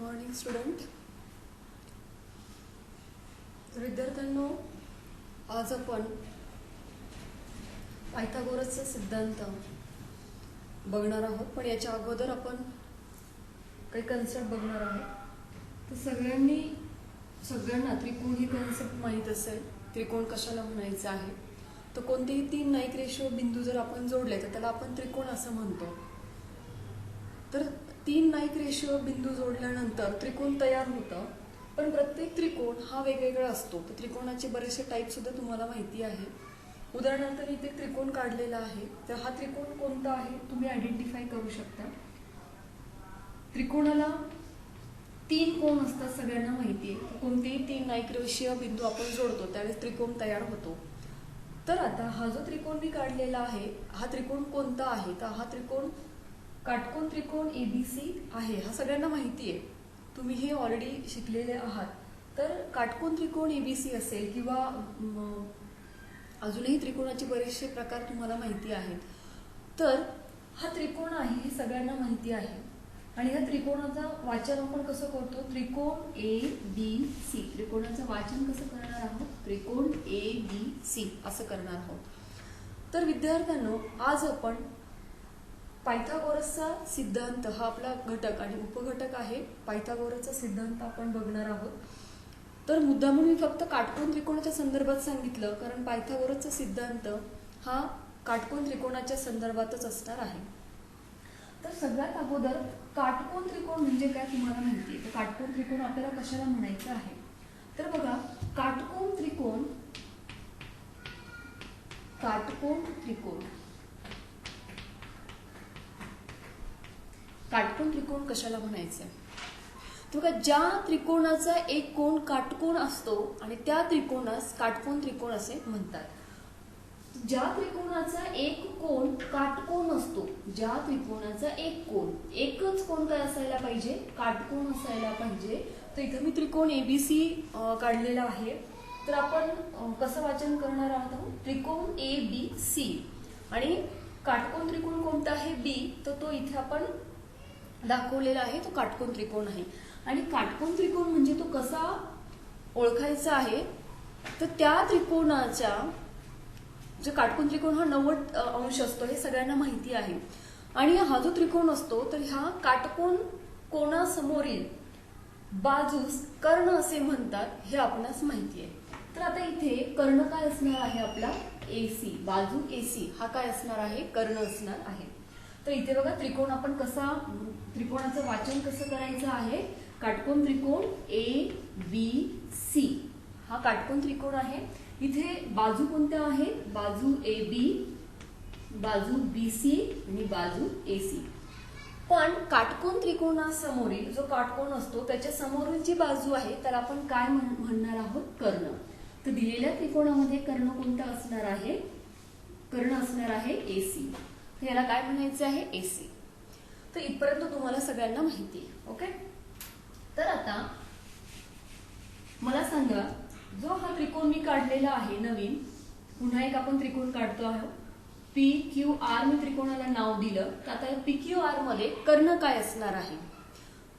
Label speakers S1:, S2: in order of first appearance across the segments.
S1: Morning student विद्यार्थ्यांनो आज आपण पायथागोरसचा सिद्धांत बघणार आहोत. पण याच्या अगोदर आपण काही कन्सेप्ट बघणार आहोत. तर सगळ्यांनी सगळ्यांना त्रिकोण ही कन्सेप्ट माहीत असेल. त्रिकोण कशाला म्हणायचं आहे? तर कोणतेही तीन नाईक रेशो बिंदू जर आपण जोडले तर त्याला आपण त्रिकोण असं म्हणतो. तर तीन नाईक रेषीय बिंदू जोडल्यानंतर त्रिकोण तयार होतं. पण प्रत्येक त्रिकोण हा वेगवेगळा असतो. तर त्रिकोणाचे बरेचसे टाईपसुद्धा तुम्हाला माहिती आहे. उदाहरणार्थ मी इथे त्रिकोण काढलेला आहे. तर हा त्रिकोण कोणता आहे? तुम्ही आयडेंटिफाय करू शकता. त्रिकोणाला तीन कोण असतात सगळ्यांना माहिती आहे. कोणतेही तीन नाईक बिंदू आपण जोडतो त्यावेळेस त्रिकोण तयार होतो. तर आता हा जो त्रिकोण मी काढलेला आहे हा त्रिकोण कोणता आहे? तर हा त्रिकोण काटकोन त्रिकोण एबीसी आहे हा सगळ्यांना माहिती आहे. तुम्ही हे ऑलरेडी शिकलेले आहात. तर काटकोन त्रिकोण एबीसी असेल किंवा अजूनही त्रिकोणाचे बरेचसे प्रकार तुम्हाला माहिती आहेत. तर हा त्रिकोण आहे हे सगळ्यांना माहिती आहे. आणि ह्या त्रिकोणाचा वाचन आपण कसं करतो? त्रिकोण ए बी सी त्रिकोणाचं वाचन कसं करणार आहोत? त्रिकोण ए बी सी असं करणार आहोत. तर विद्यार्थ्यांनो आज आपण पायथागोरसचा सिद्धांत हा आपला घटक आणि उपघटक आहे. पायथागोरसचा सिद्धांत आपण बघणार आहोत. तर मुद्दा म्हणून मी फक्त काटकोन त्रिकोणाच्या संदर्भात सांगितलं कारण पायथागोरसचा सिद्धांत हा काटकोन त्रिकोणाच्या संदर्भातच असणार आहे. तर सगळ्यात अगोदर काटकोन त्रिकोण म्हणजे काय तुम्हाला माहिती आहे? तर काटकोन त्रिकोण आपल्याला कशाला म्हणायचं आहे? तर बघा काटकोन त्रिकोण काटकोन त्रिकोण. काटकोन त्रिकोण कशाला म्हणायचं तर बघा ज्या त्रिकोणाचा एक कोण काटकोण असतो आणि त्या त्रिकोणास काटकोन त्रिकोण असे म्हणतात. ज्या त्रिकोणाचा एक कोण काटकोण असतो ज्या त्रिकोणाचा एक कोण एकच कोण काय असायला पाहिजे? काटकोन असायला पाहिजे. तर इथं मी त्रिकोण एबीसी काढलेला आहे. तर आपण कसं वाचन करणार आहोत? त्रिकोण ए बी सी आणि काटकोन त्रिकोण कोणता आहे? बी तर तो इथे आपण दाखवलेला आहे तो काटकोन त्रिकोण आहे. आणि काटकोन त्रिकोण म्हणजे तो कसा ओळखायचा आहे तर त्या त्रिकोणाच्या जे काटकोन त्रिकोण हा नव्वद अंश असतो हे सगळ्यांना माहिती आहे. आणि हा जो त्रिकोण असतो तर ह्या काटकोन कोणासमोरील बाजूस कर्ण असे म्हणतात हे आपणास माहिती आहे. तर आता इथे कर्ण काय असणार आहे आपला? एसी बाजू एसी हा काय असणार आहे? कर्ण असणार आहे. तर इथे बघा त्रिकोण आपण कसा त्रिकोणाचं वाचन कसं करायचं आहे? काटकोन त्रिकोण ए बी सी हा काटकोन त्रिकोण आहे. इथे बाजू कोणत्या आहेत बाजू ए बी बाजू बी सी आणि बाजू ए सी पण काटकोन त्रिकोणासमोरील जो काटकोन असतो त्याच्या समोरील जी बाजू आहे तर आपण काय म्हण- म्हणणार आहोत? कर्ण. तर दिलेल्या त्रिकोणामध्ये कर्ण कोणता असणार आहे? कर्ण असणार आहे ए सी याला काय म्हणायचं आहे? एसी तर इथपर्यंत तुम्हाला सगळ्यांना माहिती आहे ओके? तर आता मला सांगा जो हा त्रिकोण मी काढलेला आहे नवीन पुन्हा एक आपण त्रिकोण काढतो आहोत पी क्यू आर मी त्रिकोणाला नाव दिलं तर आता पी क्यू आरमध्ये कर्ण काय असणार आहे?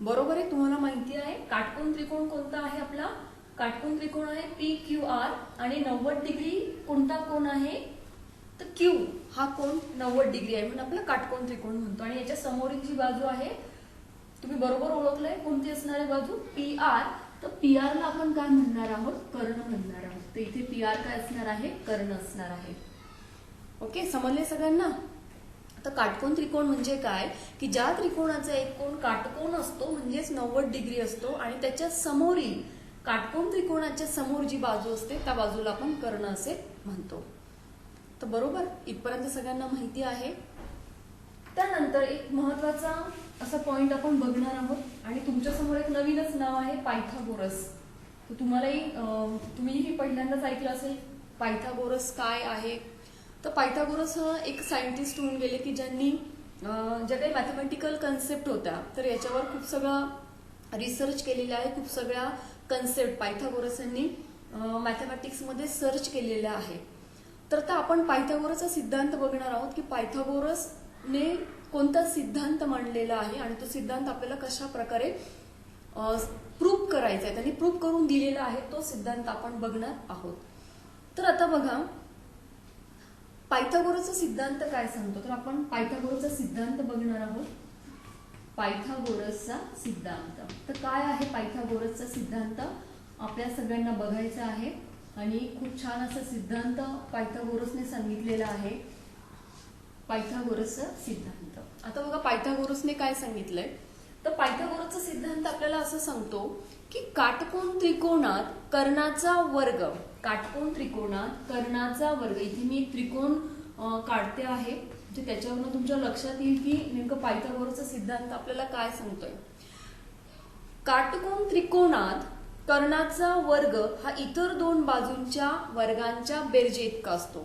S1: बरोबर आहे तुम्हाला माहिती आहे काटकोन त्रिकोण कोणता आहे आपला? काटकोन त्रिकोण आहे पी क्यू आर आणि नव्वद डिग्री कोणता कोण आहे? तर क्यू हा कोण नव्वद डिग्री आहे. म्हणून आपला काटकोन त्रिकोण म्हणतो. आणि याच्या समोरील जी बाजू आहे तुम्ही बरोबर ओळखलंय कोणती असणार आहे बाजू? पी आर तर पी आर ला आपण काय म्हणणार आहोत? कर्ण म्हणणार आहोत. तर इथे पी आर काय असणार आहे? कर्ण असणार आहे. ओके समजले सगळ्यांना? आता काटकोन त्रिकोण म्हणजे काय? की ज्या त्रिकोणाचा एक कोण काटकोन असतो म्हणजेच नव्वद डिग्री असतो आणि त्याच्या समोरील काटकोन त्रिकोणाच्या समोर जी बाजू असते त्या बाजूला आपण कर्ण असे म्हणतो. तर बरोबर इथपर्यंत सगळ्यांना माहिती आहे. त्यानंतर एक महत्त्वाचा असा पॉइंट आपण बघणार आहोत आणि तुमच्यासमोर एक नवीनच नाव आहे पायथागोरस. तर तुम्हालाही तुम्हीही पहिल्यांदाच ऐकलं असेल पायथागोरस काय आहे? तर पायथागोरस हा एक सायंटिस्ट होऊन गेले की ज्यांनी ज्या काही मॅथमॅटिकल कन्सेप्ट होत्या तर याच्यावर खूप सगळं रिसर्च केलेला आहे खूप सगळ्या कन्सेप्ट पायथागोरस यांनी मॅथमॅटिक्समध्ये सर्च केलेल्या आहे. तर आता आपण पायथागोरसचा सिद्धांत बघणार आहोत की पायथागोरसने कोणता सिद्धांत मांडलेला आहे आणि तो सिद्धांत आपल्याला कशा प्रकारे प्रूफ करायचा आहे त्यांनी प्रूफ करून दिलेला आहे तो सिद्धांत आपण बघणार आहोत. तर आता बघा पायथागोरसचा सिद्धांत काय सांगतो? तर आपण पायथागोरसचा सिद्धांत बघणार आहोत. पायथागोरसचा सिद्धांत. तर काय आहे पायथागोरसचा सिद्धांत? आपल्या सगळ्यांना बघायचा आहे. आणि खूप छान असा सिद्धांत पायथागोरसने सांगितलेला आहे. पायथागोरसचा सिद्धांत. आता बघा पायथागोरसने काय सांगितलंय? तर पायथागोरसचा सिद्धांत आपल्याला असं सांगतो की काटकोन त्रिकोणात कर्णाचा वर्ग काटकोन त्रिकोणात कर्णाचा वर्ग. इथे मी त्रिकोण काढते आहे. म्हणजे त्याच्यावरनं तुमच्या लक्षात येईल की नेमकं पायथागोरसचा सिद्धांत आपल्याला काय सांगतोय. काटकोन त्रिकोणात कर्णाचा वर्ग हा इतर दोन बाजूंच्या वर्गांच्या बेरजे इतका असतो.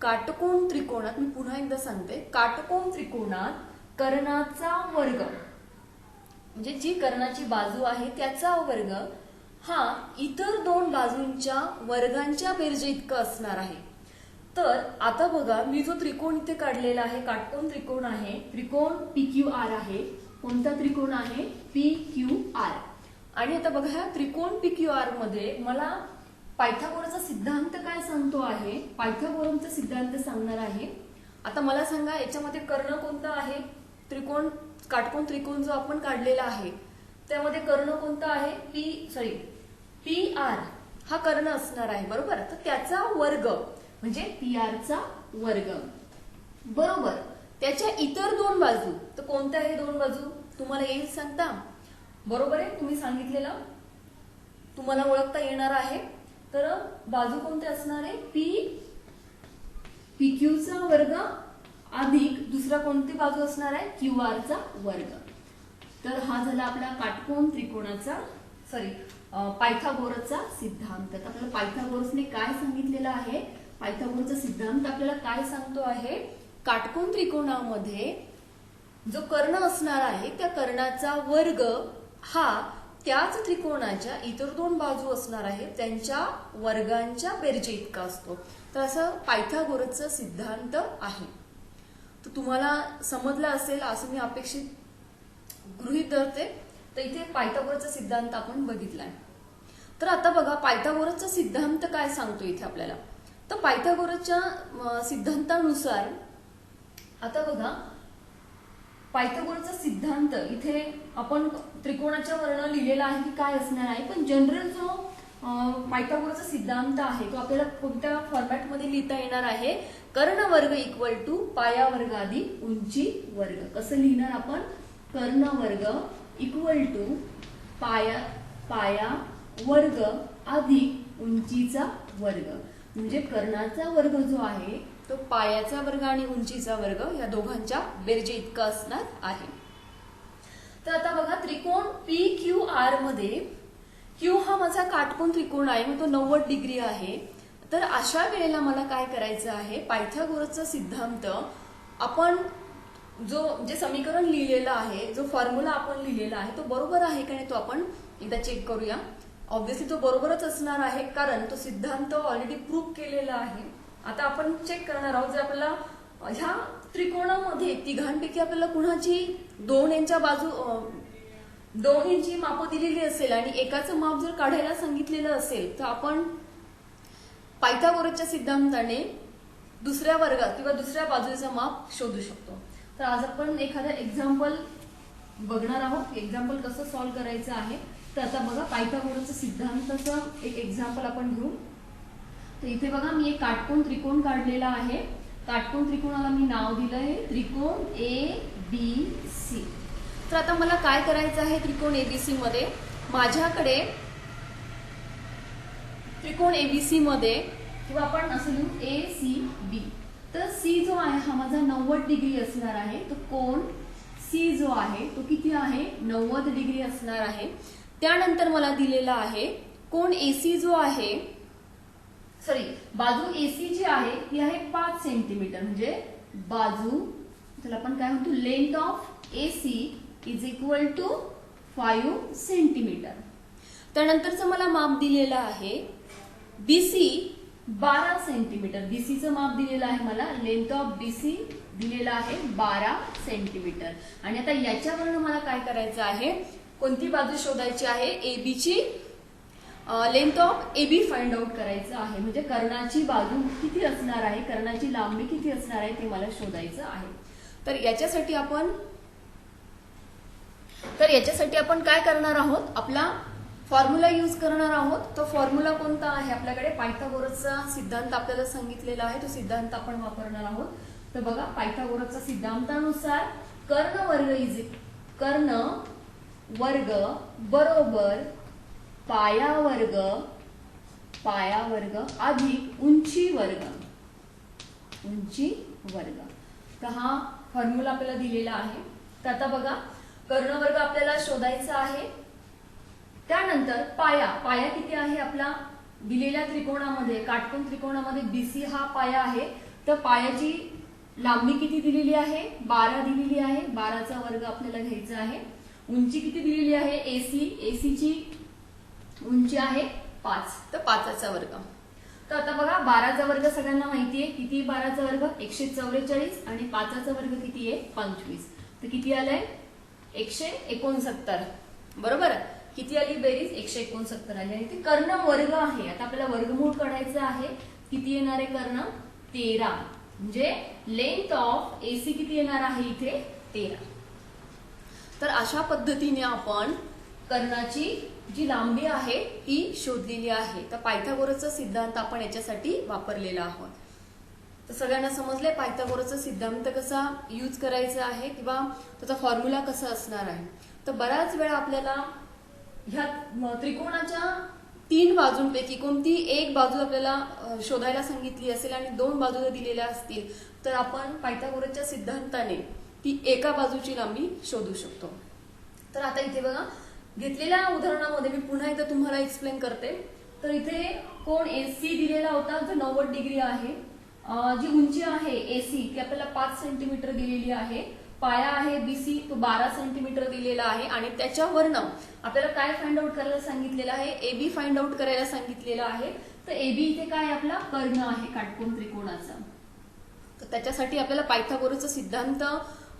S1: काटकोन त्रिकोणात मी पुन्हा एकदा सांगते काटकोन त्रिकोणात कर्णाचा वर्ग म्हणजे जी कर्णाची बाजू आहे त्याचा वर्ग हा इतर दोन बाजूंच्या वर्गांच्या बेरजे इतका असणार आहे. तर आता बघा मी जो त्रिकोण इथे काढलेला आहे काटकोन त्रिकोण आहे त्रिकोण पी क्यू आर आहे. कोणता त्रिकोण आहे? पी क्यू आर आणि आता बघा ह्या त्रिकोण पी आरमध्ये मला पायथागोरचा सिद्धांत काय सांगतो आहे? पायथागोरमचा सिद्धांत सांगणार आहे. आता मला सांगा याच्यामध्ये कर्ण कोणता आहे? त्रिकोण काटकोन त्रिकोण जो आपण काढलेला आहे त्यामध्ये कर्ण कोणता आहे? P sorry P R. हा कर्ण असणार आहे बरोबर? तर त्याचा वर्ग म्हणजे पी आरचा वर्ग. बरोबर? त्याच्या इतर दोन बाजू तर कोणत्या आहे दोन बाजू? तुम्हाला येईल सांगता? बरोबर आहे? तुम्ही सांगितलेलं. तुम्हाला ओळखता येणार आहे. तर बाजू कोणते असणार आहे? पी पी क्यूचा वर्ग अधिक दुसरा कोणती बाजू असणार आहे? क्यू आरचा वर्ग. तर हा झाला आपला काटकोन त्रिकोणाचा सॉरी पायथागोरसचा सिद्धांत. तर आपल्याला पायथागोरसने काय सांगितलेलं आहे? पायथागोरसचा सिद्धांत आपल्याला काय सांगतो आहे? काटकोन त्रिकोणामध्ये जो कर्ण असणार आहे त्या कर्णाचा वर्ग हा त्याच त्रिकोणाच्या इतर दोन बाजू असणार आहेत त्यांच्या वर्गांच्या बेरजे इतका असतो. तर असं पायथागोरसचा सिद्धांत आहे. तर तुम्हाला समजलं असेल असं मी अपेक्षित गृहित धरते. तर इथे पायथागोरसचा सिद्धांत आपण बघितलाय. तर आता बघा पायथागोरसचा सिद्धांत काय सांगतो इथे आपल्याला? तर पायथागोरसच्या सिद्धांतानुसार आता बघा पायथागोरसचा सिद्धांत इथे आपण त्रिकोणाच्या वर्ण लिहिलेला आहे की काय असणार आहे पण जनरल जो पायथागोरचा सिद्धांत आहे तो आपल्याला कोणत्या फॉर्मॅटमध्ये लिहिता येणार आहे? कर्ण वर्ग इक्वल टू पाया वर्ग उंची वर्ग. कसं लिहिणार आपण? कर्ण वर्ग इक्वल टू पाया पाया वर्ग अधिक उंचीचा वर्ग. म्हणजे कर्णाचा वर्ग जो आहे तो पायाचा वर्ग आणि उंचीचा वर्ग या दोघांच्या बेरजे इतका असणार आहे. तर आता बघा त्रिकोण पी क्यू आरमध्ये क्यू हा माझा काटकोन त्रिकोण आहे मग तो नव्वद डिग्री आहे. तर अशा वेळेला मला काय करायचं आहे पायथागोरसचा सिद्धांत आपण जो जे समीकरण लिहिलेलं आहे जो फॉर्म्युला आपण लिहिलेला आहे तो बरोबर आहे का नाही तो आपण एकदा चेक करूया. ऑब्व्हियसली तो बरोबरच असणार आहे कारण तो सिद्धांत ऑलरेडी प्रूव्ह केलेला आहे. आता आपण चेक करणार आहोत जर आपल्याला ह्या त्रिकोणामध्ये तिघांपैकी आपल्याला कुणाची दोन यांच्या बाजू दोन्हींची दोन माप दिलेली असेल आणि एकाचं माप जर काढायला सांगितलेलं असेल तर आपण पायथागोरसच्या सिद्धांताने दुसऱ्या वर्गात किंवा दुसऱ्या बाजूचं माप शोधू शकतो. तर आज आपण एखादं एक्झाम्पल बघणार आहोत. एक्झाम्पल कसं सॉल्व्ह करायचं आहे? तर आता बघा पायथागोरसचा सिद्धांताचं एक एक्झाम्पल आपण घेऊ. तर इथे बघा मी एक काटकोन त्रिकोण काढलेला आहे. काटकोण त्रिकोणाला मी नाव दिलं आहे त्रिकोण ए बी सी तर आता मला काय करायचं आहे त्रिकोण एबीसी मध्ये? माझ्याकडे त्रिकोण एबीसी मध्ये किंवा आपण असं लिहू ए सी बी तर सी जो आहे हा माझा नव्वद डिग्री असणार आहे. तो कोण सी जो आहे तो किती आहे? नव्वद डिग्री असणार आहे. त्यानंतर मला दिलेला आहे कोण ए सी जो आहे सॉरी बाजू एसी जी आहे ती आहे पाच सेंटीमीटर म्हणजे बाजू त्याला आपण काय म्हणतो? Length of AC is equal to five centimetre त्यानंतरचं मला माप दिलेलं आहे. बीसी बारा सेंटीमीटर बीसीचं माप दिलेलं आहे मला. लेंथ ऑफ बीसी दिलेलं आहे बारा सेंटीमीटर आणि आता याच्यावरनं मला काय करायचं आहे? कोणती बाजू शोधायची आहे? एबीची length of A B find out करायचं आहे. म्हणजे कर्णाची बाजू किती असणार आहे कर्णाची लांबी किती असणार आहे ते मला शोधायचं आहे. तर याच्यासाठी आपण तर याच्यासाठी आपण काय करणार आहोत? आपला फॉर्म्युला यूज करणार आहोत. तो फॉर्म्युला कोणता आहे? आपल्याकडे पायथागोरसचा सिद्धांत आपल्याला सांगितलेला आहे. तो सिद्धांत आपण वापरणार आहोत. तर बघा पायथागोरसच्या सिद्धांतानुसार कर्ण वर्ग इज कर्ण वर्ग बरोबर पाया वर्ग पाया वर्ग अधिक उंची वर्ग. उंची वर्ग. तर हा फॉर्म्युला आपल्याला दिलेला आहे. तर आता बघा कर्णवर्ग आपल्याला शोधायचा आहे. त्यानंतर पाया. पाया किती आहे आपला? दिलेल्या त्रिकोणामध्ये काटकोन त्रिकोणामध्ये बीसी हा पाया आहे. तर पायाची लांबी किती दिलेली आहे? बारा दिलेली आहे. बाराचा वर्ग आपल्याला घ्यायचा आहे. उंची किती दिलेली आहे? एसी एसीची उंची आहे पाच. तर पाचाचा वर्ग. तर आता बघा बाराचा वर्ग सगळ्यांना माहिती आहे किती बाराचा वर्ग? एकशे चौवेचाळीस आणि पाचाचा वर्ग किती आहे? पंचवीस. तर किती आलंय? एकशे एकोणसत्तर. बरोबर? किती आली बेरीज? एकशे एकोणसत्तर आली. आणि ते कर्ण वर्ग आहे. आता आपल्याला वर्गमूळ काढायचं आहे. किती येणार आहे कर्ण? तेरा. म्हणजे लेंथ ऑफ एसी किती येणार आहे इथे? तेरा. तर अशा पद्धतीने आपण कर्णाची जी लांबी आहे ती शोधलेली आहे. तर पायथागोरसचा सिद्धांत आपण याच्यासाठी वापरलेला आहोत. तर सगळ्यांना समजलंय पायथागोरसचा सिद्धांत कसा यूज करायचा आहे किंवा त्याचा फॉर्म्युला कसा असणार आहे? तर बऱ्याच वेळा आपल्याला ह्या त्रिकोणाच्या तीन बाजूंपैकी कोणती एक बाजू आपल्याला शोधायला सांगितली असेल आणि दोन बाजू दिलेल्या असतील तर आपण पायथागोरसच्या सिद्धांताने ती एका बाजूची लांबी शोधू शकतो. तर आता इथे बघा घेतलेल्या उदाहरणामध्ये मी पुन्हा एकदा तुम्हाला एक्सप्लेन करते. तर इथे कोण एसी दिलेला होता जो नव्वद डिग्री आहे. जी उंची आहे एसी ती आपल्याला पाच सेंटीमीटर दिलेली आहे. पाया आहे बीसी तो बारा सेंटीमीटर दिलेला आहे. आणि त्याच्यावरनं आपल्याला काय फाइंड आउट करायला सांगितलेलं आहे? एबी फाइंड आउट करायला सांगितलेलं आहे. तर एबी इथे काय आपला कर्ण आहे काटकोन त्रिकोणाचा. तर त्याच्यासाठी आपल्याला पायथागोरचा सिद्धांत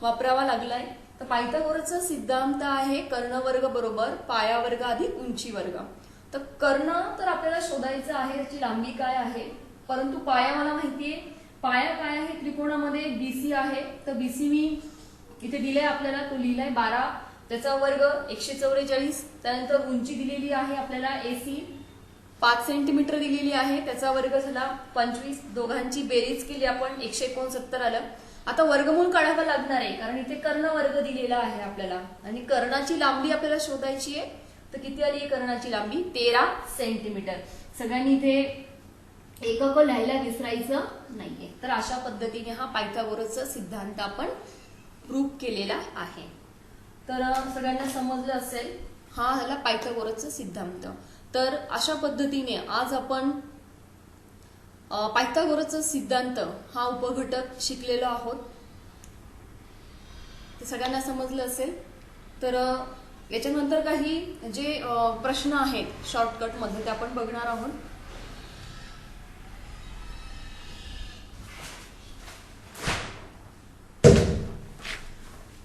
S1: वापरावा लागलाय. तर पायथागोरसचा सिद्धांत आहे कर्णवर्ग बरोबर पाया वर्ग अधिक उंची वर्ग तर कर्ण तर आपल्याला शोधायचं आहे त्याची लांबी काय आहे? परंतु पाया मला माहितीये पाया काय आहे? त्रिकोणामध्ये बीसी आहे. तर बीसी मी इथे दिलाय आपल्याला तो लिहिलाय बारा. त्याचा वर्ग एकशे चौवेचाळीस. त्यानंतर उंची दिलेली आहे आपल्याला एसी पाच सेंटीमीटर दिलेली आहे. त्याचा वर्ग झाला पंचवीस. दोघांची बेरीज केली आपण एकशे एकोणसत्तर आलं. आता वर्गमूल काढावं लागणार आहे कारण इथे कर्ण वर्ग दिलेला आहे आपल्याला. आणि कर्णाची लांबी आपल्याला शोधायची आहे तर किती आली आहे कर्णाची लांबी? तेरा सेंटीमीटर सगळ्यांनी इथे एकक लिहायला विसरायचं नाहीये. तर अशा पद्धतीने हा पायथागोरसचा सिद्धांत आपण प्रूव्ह केलेला आहे. तर सगळ्यांना समजलं असेल हा झाला पायथागोरसचा सिद्धांत. तर अशा पद्धतीने आज आपण पायथागोरसचा सिद्धांत हा उपघटक शिकलेलो आहोत. ते सगळ्यांना समजलं असेल. तर याच्यानंतर काही जे प्रश्न आहेत शॉर्टकटमध्ये ते आपण बघणार आहोत.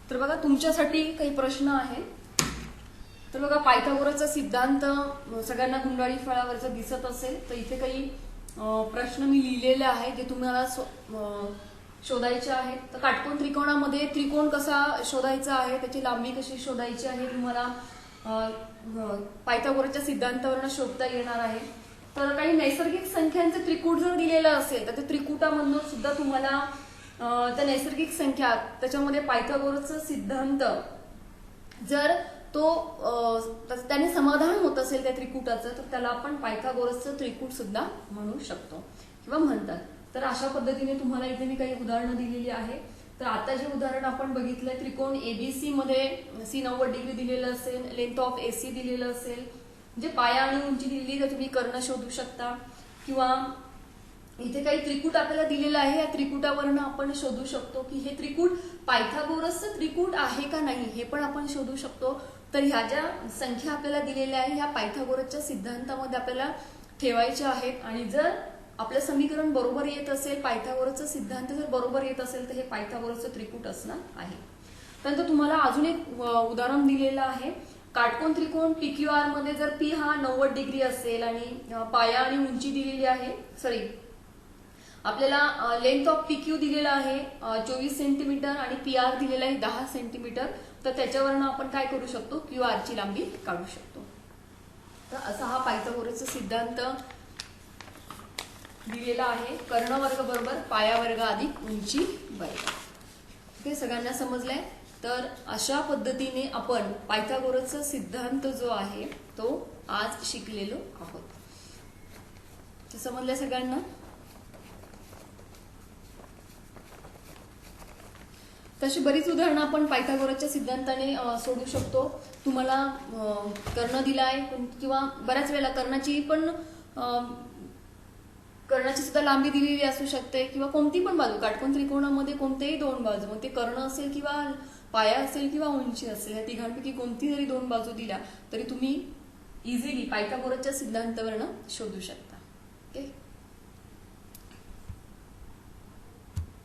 S1: तर बघा तुमच्यासाठी काही प्रश्न आहेत. तर बघा पायथागोरसचा सिद्धांत सगळ्यांना गुंडाळी फळावरचा दिसत असेल. तर इथे काही प्रश्न मी लिहिलेले आहे जे तुम्हाला सो- शोधायचे आहेत. तर काटकोन त्रिकोणामध्ये त्रिकोण कसा शोधायचा आहे त्याची लांबी कशी शोधायची आहे तुम्हाला पायथागोरच्या सिद्धांतावरनं सिद्धांतावरून शोधता येणार आहे. तर काही नैसर्गिक संख्यांचे त्रिकूट जर दिलेलं असेल तर ते त्रिकुटामधून सुद्धा तुम्हाला त्या नैसर्गिक संख्या त्याच्यामध्ये पायथागोरसचा सिद्धांत जर तो त्याने समाधान होत असेल त्या त्रिकुटाचं तर त्याला आपण पायथागोरसचं त्रिकूट सुद्धा म्हणू शकतो. किंवा म्हणतात. तर अशा पद्धतीने तुम्हाला इथे मी काही उदाहरणं दिलेली आहे. तर आता जे उदाहरण आपण बघितलंय त्रिकोण एबीसी मध्ये सी नव्वद डिग्री दिलेलं असेल लेंथ ऑफ एसी दिलेलं असेल म्हणजे पाया आणि उंची दिलेली तर तुम्ही कर्ण शोधू शकता. किंवा इथे काही त्रिकूट आपल्याला दिलेलं आहे या त्रिकुटावरनं आपण शोधू शकतो की हे त्रिकूट पायथागोरसचं त्रिकूट आहे का नाही हे पण आपण शोधू शकतो. तर ह्या ज्या संख्या आपल्याला दिलेल्या आहे ह्या पायथागोरसच्या सिद्धांतामध्ये आपल्याला ठेवायच्या आहेत. आणि जर आपलं समीकरण बरोबर येत असेल पायथागोरसचा सिद्धांत जर बरोबर येत असेल तर हे पायथागोरसचं त्रिकूट असणार आहे. त्यानंतर तुम्हाला अजून एक उदाहरण दिलेलं आहे. काटकोन त्रिकोण पीक्यू आरमध्ये जर पी हा नव्वद डिग्री असेल आणि पाया आणि उंची दिलेली आहे सॉरी आपल्याला लेंथ ऑफ पीक्यू दिलेला आहे चोवीस सेंटीमीटर आणि पी आर दिलेला आहे दहा सेंटीमीटर तर त्याच्यावरनं आपण काय करू शकतो? क्यू आरची लांबी काढू शकतो. तर असा हा पायथागोरसचा सिद्धांत दिलेला आहे. कर्णवर्ग बरोबर पायावर्ग अधिक उंची वर्ग. हे सगळ्यांना समजलंय? तर अशा पद्धतीने आपण पायथागोरसचा सिद्धांत जो आहे तो आज शिकलेलो आहोत. समजलं समजलंय सगळ्यांना? तशी बरीच उदाहरणं आपण पायथागोरसच्या सिद्धांताने सोडू शकतो. तुम्हाला कर्ण दिलाय आहे किंवा बऱ्याच वेळेला कर्णाची पण कर्णाची सुद्धा लांबी दिलेली असू शकते किंवा कोणती पण बाजू काटकोन त्रिकोणामध्ये कोणतेही दोन बाजू मग ते कर्ण असेल किंवा पाया असेल किंवा उंची असेल या तिघांपैकी कोणती जरी दोन बाजू दिल्या तरी तुम्ही इझिली पायथागोरसच्या सिद्धांतावरनं शोधू शकता. ओके